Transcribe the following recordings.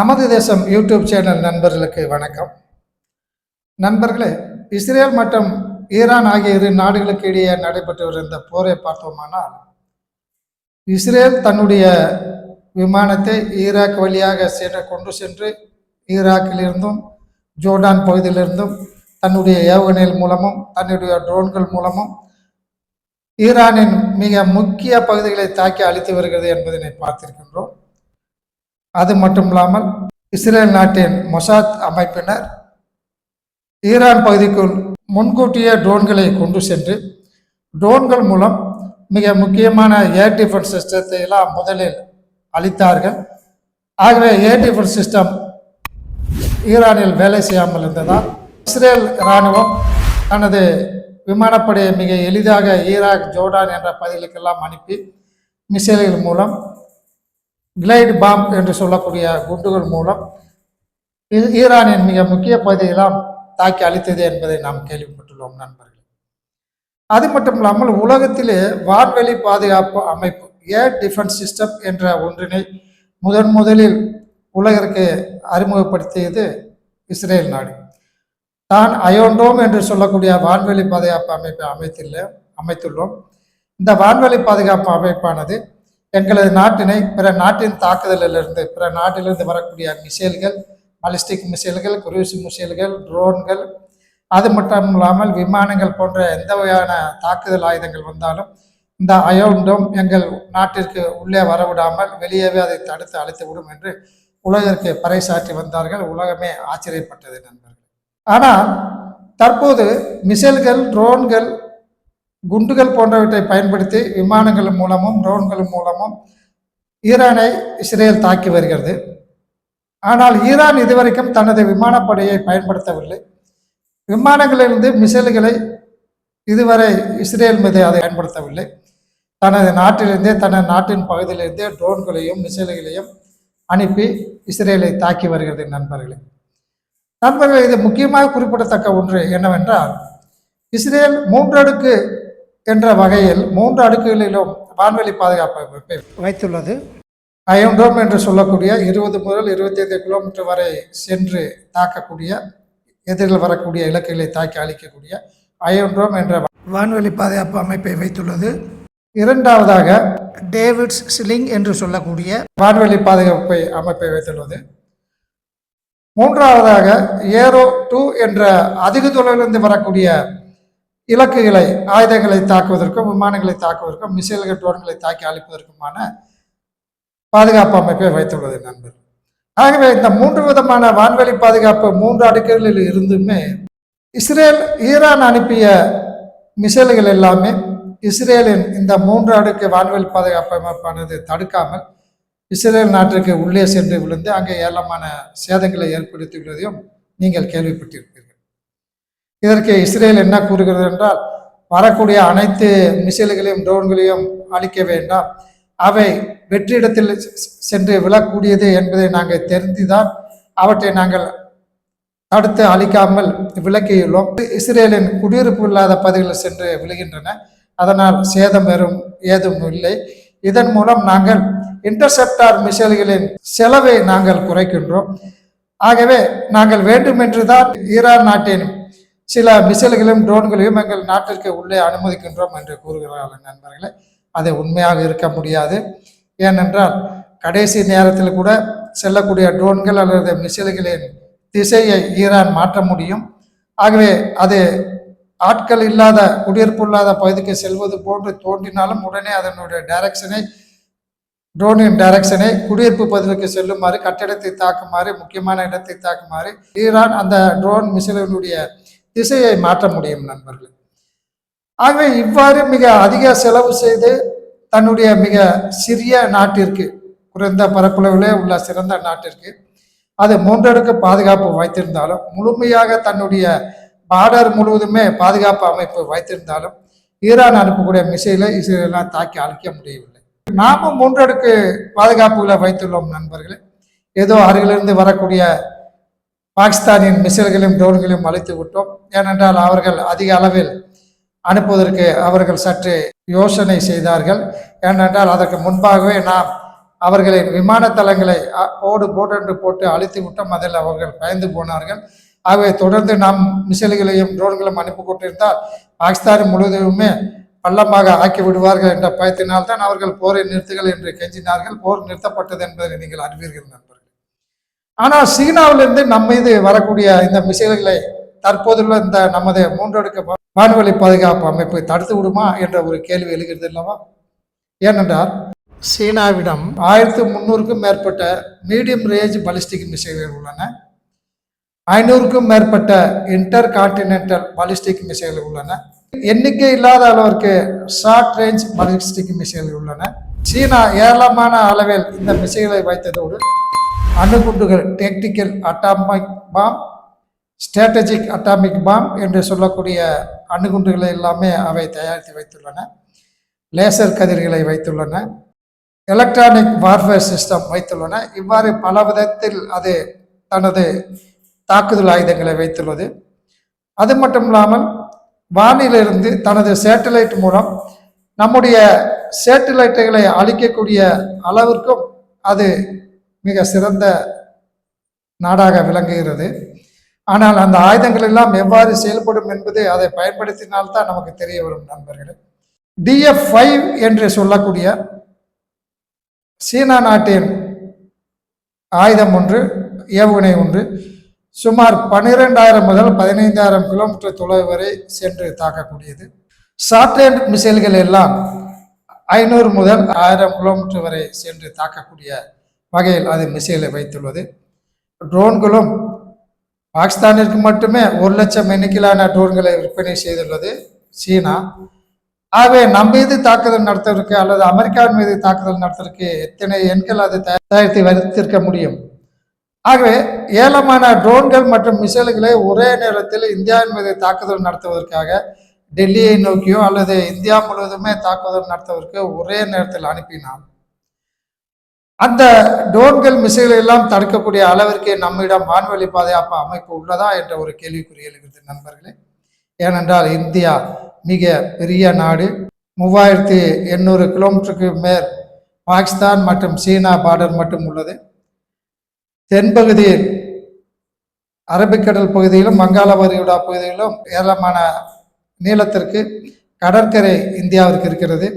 நமது தேசம் YouTube channel நண்பர்களுக்கு வணக்கம். நண்பர்களே இஸ்ரேல் மற்றும் ஈரான் ஆகிய இரு நாடுகளுக்கு இடையே நடைபெற்று வரும் போரை பார்த்தோமானால் இஸ்ரேல் தன்னுடைய விமானத்தை ஈராக் வழியாக சென்று கொண்டு சென்று ஈராக்கிலிருந்தும் ஜோர்டான் பகுதியிலிருந்தும் தன்னுடைய ஏவுகணைகள் மூலமும் தன்னுடைய ட்ரோன்கள் மூலமும் ஈரானின் மிக முக்கிய பகுதிகளை தாக்கி அழித்து வருகிறது என்பதனை பார்த்திருக்கின்றோம். அது மட்டும் இல்லாமல் இஸ்ரேல் நாட்டின் மொசாத் அமைப்பினர் ஈரான் பகுதிக்குள் முன்கூட்டியே ட்ரோன்களை கொண்டு சென்று ட்ரோன்கள் மூலம் மிக முக்கியமான ஏர் டிஃபென்ஸ் சிஸ்டத்தை எல்லாம் முதலில் அளித்தார்கள் ஆகவே ஏர் டிஃபென்ஸ் சிஸ்டம் ஈரானில் வேலை செய்யாமல் இருந்ததால் இஸ்ரேல் இராணுவம் தனது விமானப்படையை மிக எளிதாக ஈராக் ஜோர்டான் என்ற பகுதிகளுக்கெல்லாம் அனுப்பி மிசைல்கள் மூலம் கிளைடு பாம்ப் என்று சொல்லக்கூடிய குண்டுகள் மூலம் இது ஈரானின் மிக முக்கிய பகுதியெல்லாம் தாக்கி அழித்தது என்பதை நாம் கேள்விப்பட்டுள்ளோம் நண்பர்கள். அது மட்டும் இல்லாமல் உலகத்திலே வான்வெளி பாதுகாப்பு அமைப்பு ஏர் டிஃபென்ஸ் சிஸ்டம் என்ற ஒன்றினை முதன் முதலில் உலகிற்கு அறிமுகப்படுத்தியது இஸ்ரேல் நாடு. தான் அயோண்டோம் என்று சொல்லக்கூடிய வான்வெளி பாதுகாப்பு அமைப்பை அமைத்துள்ள அமைத்துள்ளோம். இந்த வான்வெளி பாதுகாப்பு அமைப்பானது எங்களது நாட்டினை பிற நாட்டின் தாக்குதலிலிருந்து பிற நாட்டிலிருந்து வரக்கூடிய மிசைல்கள் பாலிஸ்டிக் மிசைல்கள் குரூஸ் மிசைல்கள் ட்ரோன்கள் அது மட்டும் இல்லாமல் விமானங்கள் போன்ற எந்த வகையான தாக்குதல் ஆயுதங்கள் வந்தாலும் இந்த அயோண்டோம் எங்கள் நாட்டிற்கு உள்ளே வரவிடாமல் வெளியேவே அதை தடுத்து அழைத்து விடும் என்று உலகிற்கு பறைசாற்றி வந்தார்கள். உலகமே ஆச்சரியப்பட்டது நண்பர்கள். ஆனால் தற்போது மிசைல்கள் ட்ரோன்கள் குண்டுகள் போன்றவற்றை பயன்படுத்தி விமானங்கள் மூலமும் ட்ரோன்கள் மூலமும் ஈரானை இஸ்ரேல் தாக்கி வருகிறது. ஆனால் ஈரான் இதுவரைக்கும் தனது விமானப்படையை பயன்படுத்தவில்லை. விமானங்களிலிருந்து மிசைல்களை இதுவரை இஸ்ரேல் மீது அதை பயன்படுத்தவில்லை. தனது நாட்டிலிருந்தே தனது நாட்டின் பகுதியிலிருந்தே ட்ரோன்களையும் மிசைல்களையும் அனுப்பி இஸ்ரேலை தாக்கி வருகிறது நண்பர்களே. நண்பர்கள் இது முக்கியமாக குறிப்பிடத்தக்க ஒன்று என்னவென்றால் இஸ்ரேல் மூன்றடுக்கு என்ற வகையில் மூன்று அடுக்குகளிலும் வான்வெளி பாதுகாப்பு அமைப்பை வைத்துள்ளது. அயன்டோம் என்று சொல்லக்கூடிய இருபது முதல் இருபத்தி ஐந்து கிலோமீட்டர் வரை சென்று தாக்கக்கூடிய எதிரில் வரக்கூடிய இலக்குகளை தாக்கி அழிக்கக்கூடிய அயன்டோம் என்ற வான்வெளி பாதுகாப்பு அமைப்பை வைத்துள்ளது. இரண்டாவதாக டேவிட்ஸ் ஸ்லிங் என்று சொல்லக்கூடிய வான்வெளி பாதுகாப்பை அமைப்பை வைத்துள்ளது. மூன்றாவதாக ஏரோ டூ என்ற அதிக தொலைவிலிருந்து வரக்கூடிய இலக்குகளை ஆயுதங்களை தாக்குவதற்கும் விமானங்களை தாக்குவதற்கும் மிசைல்கள் ட்ரோன்களை தாக்கி அழிப்பதற்குமான பாதுகாப்பு அமைப்பை வைத்துள்ளது நண்பர் ஆகவே இந்த மூன்று விதமான வான்வெளி பாதுகாப்பு மூன்று அடுக்குகளில் இருந்துமே இஸ்ரேல் ஈரான் அனுப்பிய மிசைல்கள் எல்லாமே இஸ்ரேலின் இந்த மூன்று அடுக்கு வான்வெளி பாதுகாப்பு அமைப்பானது தடுக்காமல் இஸ்ரேல் நாட்டிற்கு உள்ளே சென்று விழுந்து அங்கே ஏராளமான சேதங்களை ஏற்படுத்தியுள்ளதையும் நீங்கள் கேள்விப்பட்டிருப்பீர்கள். இதற்கு இஸ்ரேல் என்ன கூறுகிறது என்றால் வரக்கூடிய அனைத்து மிசைல்களையும் ட்ரோன்களையும் அழிக்க வேண்டாம். அவை வெற்றிடத்தில் சென்று விழக்கூடியது என்பதை நாங்கள் தெரிந்துதான் அவற்றை நாங்கள் தடுத்து அழிக்காமல் விலக்கியுள்ளோம். இஸ்ரேலின் குடியிருப்பு இல்லாத பகுதிகளில் சென்று விழுகின்றன. அதனால் சேதம் வெறும் ஏதும் இல்லை. இதன் மூலம் நாங்கள் இன்டர்செப்டார் மிசைல்களின் செலவை நாங்கள் குறைக்கின்றோம். ஆகவே நாங்கள் வேண்டுமென்று தான் ஈரான் நாட்டின் சில மிசைல்களையும் ட்ரோன்களையும் எங்கள் நாட்டிற்கு உள்ளே அனுமதிக்கின்றோம் என்று கூறுகிறார்கள் நண்பர்களே. அது உண்மையாக இருக்க முடியாது. ஏனென்றால் கடைசி நேரத்தில் கூட செல்லக்கூடிய ட்ரோன்கள் அல்லது மிசைல்களின் திசையை ஈரான் மாற்ற முடியும். ஆகவே அது ஆட்கள் இல்லாத குடியிருப்பு இல்லாத பகுதிக்கு செல்வது போன்று தோன்றினாலும் உடனே அதனுடைய டைரக்ஷனை ட்ரோனின் டைரக்ஷனை குடியிருப்பு பகுதிக்கு செல்லுமாறு கட்டிடத்தை தாக்குமாறு முக்கியமான இடத்தை தாக்குமாறு ஈரான் அந்த ட்ரோன் மிசைலினுடைய திசையை மாற்ற முடியும் நண்பர்களே. ஆகவே இவ்வாறு மிக அதிக செலவு செய்து தன்னுடைய மிக சிறிய நாட்டிற்கு குறைந்த பரப்பளவிலே உள்ள சிறந்த நாட்டிற்கு அது மூன்றடுக்கு பாதுகாப்பு வைத்திருந்தாலும் முழுமையாக தன்னுடைய பார்டர் முழுவதுமே பாதுகாப்பு அமைப்பு வைத்திருந்தாலும் ஈரான் அனுப்பக்கூடிய மிசைலை இஸ்ரேலாம் தாக்கி அழிக்க முடியவில்லை. நாமும் மூன்றடுக்கு பாதுகாப்புகளை வைத்துள்ளோம் நண்பர்களே. ஏதோ அருகிலிருந்து வரக்கூடிய பாகிஸ்தானின் மிசைல்களையும் ட்ரோன்களையும் அழைத்து விட்டோம். ஏனென்றால் அவர்கள் அதிக அளவில் அனுப்புவதற்கு அவர்கள் சற்று யோசனை செய்தார்கள். ஏனென்றால் அதற்கு முன்பாகவே நாம் அவர்களின் விமான தளங்களை அ, போடு என்று போட்டு அழித்து விட்டோம். அதில் அவர்கள் பயந்து போனார்கள். ஆகவே தொடர்ந்து நாம் மிசைல்களையும் ட்ரோன்களையும் அனுப்பி கொண்டிருந்தால் பாகிஸ்தான் முழுவதுமே பள்ளமாக ஆக்கி விடுவார்கள் என்ற பயத்தினால் தான் அவர்கள் போரை நிறுத்துகள் என்று கெஞ்சினார்கள். போர் நிறுத்தப்பட்டது என்பதை நீங்கள் அறிவீர்கள் ஆனால் சீனாவிலிருந்து நம்ம மீது வரக்கூடிய இந்த மிசைல்களை தற்போதுள்ள இந்த நமது மூன்றடுக்கு வா- வான்வழி பாதுகாப்பு அமைப்பை தடுத்து விடுமா என்ற ஒரு கேள்வி எழுகிறது அல்லவா? ஏனென்றால் சீனாவிடம் ஆயிரத்தி முந்நூறுக்கும் மேற்பட்ட மீடியம் ரேஞ்ச் பலிஸ்டிக் மிசைல்கள் உள்ளன. ஐநூறுக்கும் மேற்பட்ட இன்டர் கான்டினென்டல் பாலிஸ்டிக் மிசைல்கள் உள்ளன. எண்ணிக்கை இல்லாத அளவிற்கு ஷார்ட் ரேஞ்ச் பாலிஸ்டிக் மிசைல்கள் உள்ளன. சீனா ஏராளமான அளவில் இந்த மிசைல்களை வைத்ததோடு அணுகுண்டுகள் tactical atomic bomb strategic atomic bomb என்று சொல்லக்கூடிய அணுகுண்டுகளை எல்லாமே அவை தயாரித்து வைத்துள்ளன. லேசர் கதிர்களை வைத்துள்ளன. எலக்ட்ரானிக் வார்ஃபேர் சிஸ்டம் வைத்துள்ளன. இவ்வாறு பல விதத்தில் அது தனது தாக்குதல் ஆயுதங்களை வைத்துள்ளது. அது மட்டும் இல்லாமல் வானிலிருந்து தனது சேட்டலைட் மூலம் நம்முடைய சேட்டலைட்டுகளை அழிக்கக்கூடிய அளவிற்கும் அது மிக சிறந்த நாடாக விளங்குகிறது. ஆனால் அந்த ஆயுதங்கள் எல்லாம் எவ்வாறு செயல்படும் என்பது அதை பயன்படுத்தினால்தான் நமக்கு தெரிய வரும் நண்பர்களே. டிஎஃப் ஃபைவ் என்று சொல்லக்கூடிய சீனா நாட்டின் ஆயுதம் ஒன்று ஏவுகணை ஒன்று சுமார் பன்னிரெண்டாயிரம் முதல் பதினைந்தாயிரம் கிலோமீட்டர் தொலைவு வரை சென்று தாக்கக்கூடியது. சாட்லேண்ட் மிசைல்கள் எல்லாம் ஐநூறு முதல் ஆயிரம் கிலோமீட்டர் வரை சென்று தாக்கக்கூடிய வகையில் அது மிசைலை வைத்துள்ளது. ட்ரோன்களும் பாகிஸ்தானிற்கு மட்டுமே ஒரு லட்சம் எண்ணிக்கையிலான ட்ரோன்களை விற்பனை செய்துள்ளது சீனா. ஆகவே நம் மீது தாக்குதல் நடத்துவதற்கு அல்லது அமெரிக்காவின் மீது தாக்குதல் நடத்துவதற்கு எத்தனை எண்கள் அது தயாரித்து வைத்திருக்க முடியும்? ஆகவே ஏலமான ட்ரோன்கள் மற்றும் மிசைல்களை ஒரே நேரத்தில் இந்தியாவின் மீது தாக்குதல் நடத்துவதற்காக டெல்லியை நோக்கியோ அல்லது இந்தியா முழுவதுமே தாக்குதல் நடத்துவதற்கு ஒரே நேரத்தில் அனுப்பினான். அந்த ட்ரோன்கள் மிசைலை எல்லாம் தடுக்கக்கூடிய அளவிற்கு நம்மிடம் வான்வழி பாதுகாப்பு அமைப்பு உள்ளதா என்ற ஒரு கேள்விக்குறி எழுகிறது நண்பர்களே. ஏனென்றால் இந்தியா மிக பெரிய நாடு. மூவாயிரத்தி எண்ணூறு கிலோமீட்டருக்கு மேல் பாகிஸ்தான் மற்றும் சீனா பார்டர் மட்டும் உள்ளது. தென்பகுதியில் அரபிக்கடல் பகுதியிலும் வங்காள விரிகுடா பகுதியிலும் ஏராளமான நீளத்திற்கு கடற்கரை இந்தியாவிற்கு இருக்கிறது.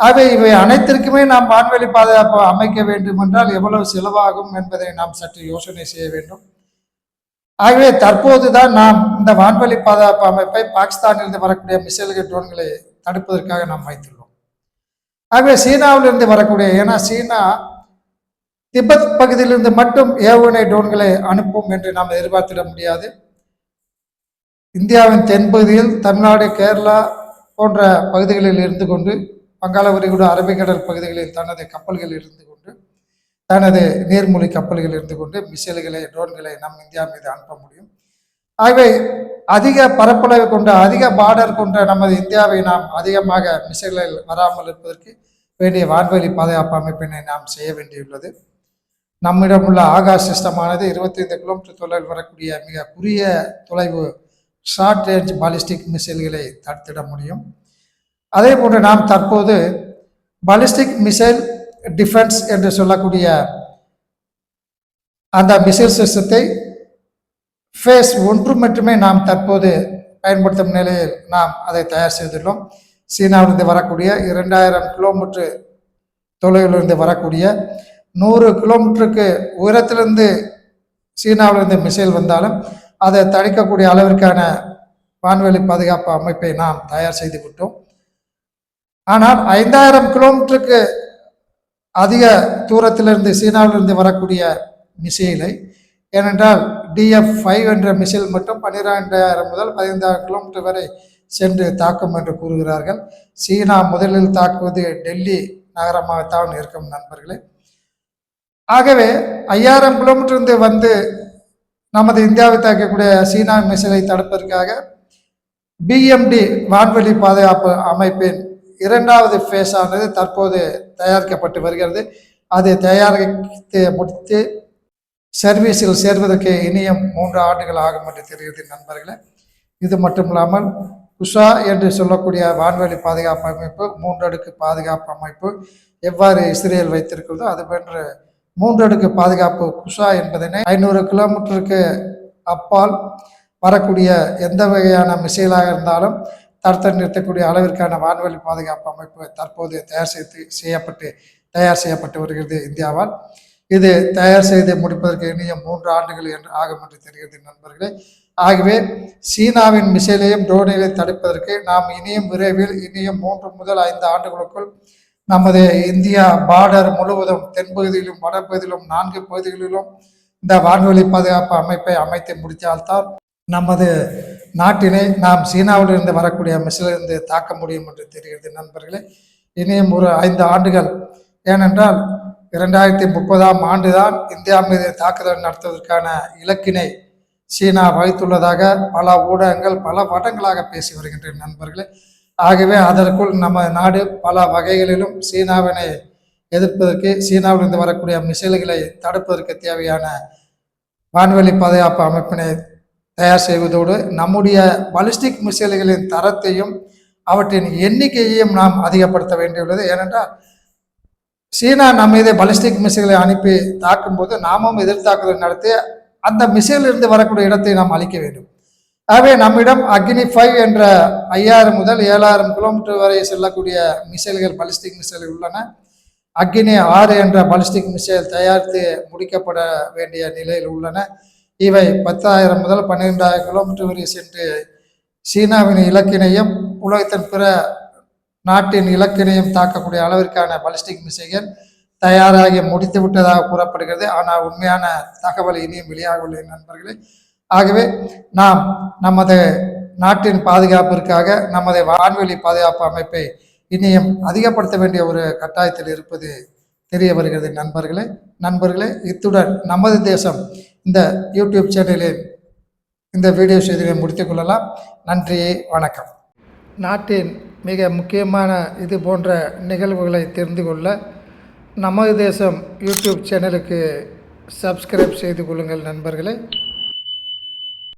ஆகவே இவை அனைத்திற்குமே நாம் வான்வெளி பாதுகாப்பு அமைக்க வேண்டும் என்றால் எவ்வளவு செலவாகும் என்பதை நாம் சற்று யோசனை செய்ய வேண்டும். ஆகவே தற்போதுதான் நாம் இந்த வான்வெளி பாதுகாப்பு அமைப்பை பாகிஸ்தானிலிருந்து வரக்கூடிய மிசைல்கள் ட்ரோன்களை தடுப்பதற்காக நாம் வைத்துள்ளோம். ஆகவே சீனாவிலிருந்து வரக்கூடிய ஏன்னா சீனா திபெத் பகுதியிலிருந்து மட்டும் ஏவுகணை ட்ரோன்களை அனுப்பும் என்று நாம் எதிர்பார்த்திட முடியாது. இந்தியாவின் தென்பகுதியில் தமிழ்நாடு கேரளா போன்ற பகுதிகளில் இருந்து கொண்டு வங்காள விரிகுடா அரபிக்கடல் பகுதிகளில் தனது கப்பல்கள் இருந்து கொண்டு தனது நீர்மொழி கப்பல்கள் இருந்து கொண்டு மிசைல்களை ட்ரோன்களை நம் இந்தியா மீது அனுப்ப முடியும். ஆகவே அதிக பரப்பளவு கொண்ட அதிக பார்டர் கொண்ட நமது இந்தியாவை நாம் அதிகமாக மிசைல்கள் வராமல் இருப்பதற்கு வேண்டிய வான்வெளி பாதுகாப்பு அமைப்பினை நாம் செய்ய வேண்டியுள்ளது. நம்மிடம் உள்ள ஆகாஷ் சிஸ்டமானது 25 கிலோமீட்டர் தொலைவில் வரக்கூடிய மிக குறுகிய தொலைவு ஷார்ட் ரேஞ்ச் பாலிஸ்டிக் மிசைல்களை தடுத்திட முடியும். அதே போன்று நாம் தற்போது பாலிஸ்டிக் மிசைல் டிஃபென்ஸ் என்று சொல்லக்கூடிய அந்த மிசைல் சிஸ்டத்தை ஃபேஸ் ஒன்று மட்டுமே நாம் தற்போது பயன்படுத்தும் நிலையில் நாம் அதை தயார் செய்துள்ளோம். சீனாவிலிருந்து வரக்கூடிய இரண்டாயிரம் கிலோமீட்டர் தொலைவிலிருந்து வரக்கூடிய நூறு கிலோமீட்டருக்கு உயரத்திலிருந்து சீனாவிலிருந்து மிசைல் வந்தாலும் அதை தடுக்கக்கூடிய அளவிற்கான வான்வெளி பாதுகாப்பு அமைப்பை நாம் தயார் செய்து விட்டோம் ஆனால் ஐந்தாயிரம் கிலோமீட்டருக்கு அதிக தூரத்திலிருந்து சீனாவிலிருந்து வரக்கூடிய மிசைலை ஏனென்றால் டிஎஃப் ஃபைவ் என்ற மிசைல் மட்டும் பன்னிரெண்டாயிரம் முதல் பதினைந்தாயிரம் கிலோமீட்டர் வரை சென்று தாக்கும் என்று கூறுகிறார்கள். சீனா முதலில் தாக்குவது டெல்லி நகரமாகத்தான் இருக்கும் நண்பர்களே. ஆகவே ஐயாயிரம் கிலோமீட்டர் வந்து நமது இந்தியாவை தாக்கக்கூடிய சீனா மிசைலை தடுப்பதற்காக பிஎம்டி வான்வெளி பாதுகாப்பு அமைப்பின் இரண்டாவது ஃபேஸ் ஆனது தற்போது தயாரிக்கப்பட்டு வருகிறது. அது தயாரித்து முடித்து சர்வீஸில் சேர்வதற்கு இனியும் மூன்று ஆண்டுகள் ஆகும் என்று தெரிகிறது நண்பர்களே. இது மட்டும் இல்லாமல் உஷா என்று சொல்லக்கூடிய வான்வெளி பாதுகாப்பு அமைப்பு மூன்றடுக்கு பாதுகாப்பு அமைப்பு எவ்வாறு இஸ்ரேல் வைத்திருக்கிறதோ அது போன்ற மூன்றடுக்கு பாதுகாப்பு குஷா என்பதனை ஐநூறு கிலோமீட்டருக்கு அப்பால் வரக்கூடிய எந்த வகையான மிசைலாக இருந்தாலும் தடுத்து நிறுத்தக்கூடிய அளவிற்கான வான்வெளி பாதுகாப்பு அமைப்பு தற்போது தயார் செய்து செய்யப்பட்டு தயார் செய்யப்பட்டு வருகிறது இந்தியாவால். இது தயார் செய்து முடிப்பதற்கு இனியும் மூன்று ஆண்டுகள் என்று ஆகும் என்று தெரிகிறது நண்பர்களே. ஆகவே சீனாவின் மிசைலையும் ட்ரோனையும் தடுப்பதற்கு நாம் இனியும் விரைவில் இனியும் மூன்று முதல் ஐந்து ஆண்டுகளுக்குள் நமது இந்தியா பார்டர் முழுவதும் தென்பகுதியிலும் வடபகுதியிலும் நான்கு பகுதிகளிலும் இந்த வான்வெளி பாதுகாப்பு அமைப்பை அமைத்து முடித்தால்தான் நமது நாட்டினை நாம் சீனாவிலிருந்து வரக்கூடிய மிஷிலிருந்து தாக்க முடியும் என்று தெரிகிறது. நண்பர்களே இனியும் ஒரு ஐந்து ஆண்டுகள். ஏனென்றால் இரண்டாயிரத்தி முப்பதாம் ஆண்டுதான் இந்தியா மீது தாக்குதல் நடத்துவதற்கான இலக்கினை சீனா வகித்துள்ளதாக பல ஊடகங்கள் பல வட்டங்களாக பேசி வருகின்றன நண்பர்களே. ஆகவே அதற்குள் நம்ம நாடு பல வகைகளிலும் சீனாவினை எதிர்ப்பதற்கு சீனாவிலிருந்து வரக்கூடிய மிசைல்களை தடுப்பதற்கு தேவையான வான்வெளி பாதுகாப்பு அமைப்பினை தயார் செய்வதோடு நம்முடைய பாலிஸ்டிக் மிசைல்களின் தரத்தையும் அவற்றின் எண்ணிக்கையையும் நாம் அதிகப்படுத்த வேண்டியுள்ளது. ஏனென்றால் சீனா நம்ம மீது பாலிஸ்டிக் மிசைல்களை அனுப்பி தாக்கும்போது நாமும் எதிர்த்தாக்குதல் நடத்தி அந்த மிசைலிருந்து வரக்கூடிய இடத்தை நாம் அழிக்க வேண்டும். ஆகவே நம்மிடம் அக்னி ஃபைவ் என்ற ஐயாயிரம் முதல் ஏழாயிரம் கிலோமீட்டர் வரை செல்லக்கூடிய மிசைல்கள் பாலிஸ்டிக் மிசைல்கள் உள்ளன. அக்னி ஆறு என்ற பலிஸ்டிக் மிசைல் தயாரித்து முடிக்கப்பட வேண்டிய நிலையில் உள்ளன. இவை பத்தாயிரம் முதல் பன்னிரெண்டாயிரம் கிலோமீட்டர் வரை சென்று சீனாவின் இலக்கினையும் உலகத்தின் பிற நாட்டின் இலக்கினையும் தாக்கக்கூடிய அளவிற்கான பாலிஸ்டிக் மிசைகள் தயாராகி முடித்து விட்டதாக கூறப்படுகிறது. ஆனால் உண்மையான தகவல் இனியும் வெளியாகவில்லை நண்பர்களே. ஆகவே நாம் நமது நாட்டின் பாதுகாப்பிற்காக நமது வான்வெளி பாதுகாப்பு அமைப்பை இனியும் அதிகப்படுத்த வேண்டிய ஒரு கட்டாயத்தில் இருப்பது தெரிய வருகிறது நண்பர்களே. நண்பர்களே இத்துடன் நமது தேசம் இந்த யூடியூப் சேனலில் இந்த வீடியோ செய்தியை முடித்துக் கொள்ளலாம். நன்றி வணக்கம். நாட்டின் மிக முக்கியமான இது போன்ற நிகழ்வுகளை தெரிந்து கொள்ள நமது தேசம் யூடியூப் சேனலுக்கு சப்ஸ்கிரைப் செய்து கொள்ளுங்கள் நண்பர்களே.